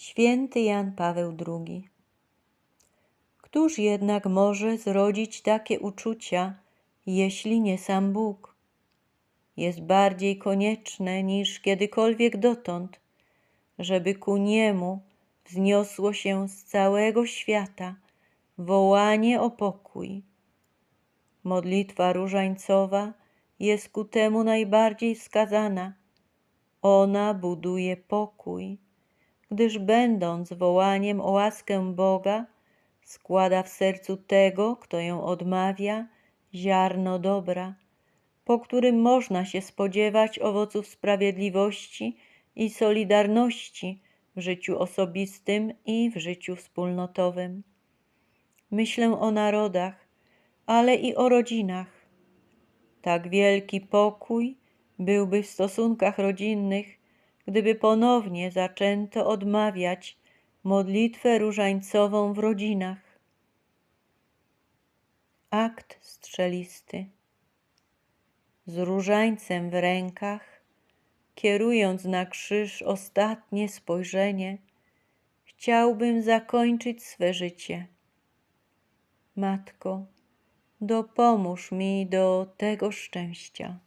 Święty Jan Paweł II. Któż jednak może zrodzić takie uczucia, jeśli nie sam Bóg? Jest bardziej konieczne niż kiedykolwiek dotąd, żeby ku niemu wzniosło się z całego świata wołanie o pokój. Modlitwa różańcowa jest ku temu najbardziej skazana. Ona buduje pokój gdyż będąc wołaniem o łaskę Boga, składa w sercu tego, kto ją odmawia, ziarno dobra, po którym można się spodziewać owoców sprawiedliwości i solidarności w życiu osobistym i w życiu wspólnotowym. Myślę o narodach, ale i o rodzinach. Tak wielki pokój byłby w stosunkach rodzinnych, gdyby ponownie zaczęto odmawiać modlitwę różańcową w rodzinach. Akt strzelisty. Z różańcem w rękach, kierując na krzyż ostatnie spojrzenie, chciałbym zakończyć swe życie. Matko, dopomóż mi do tego szczęścia.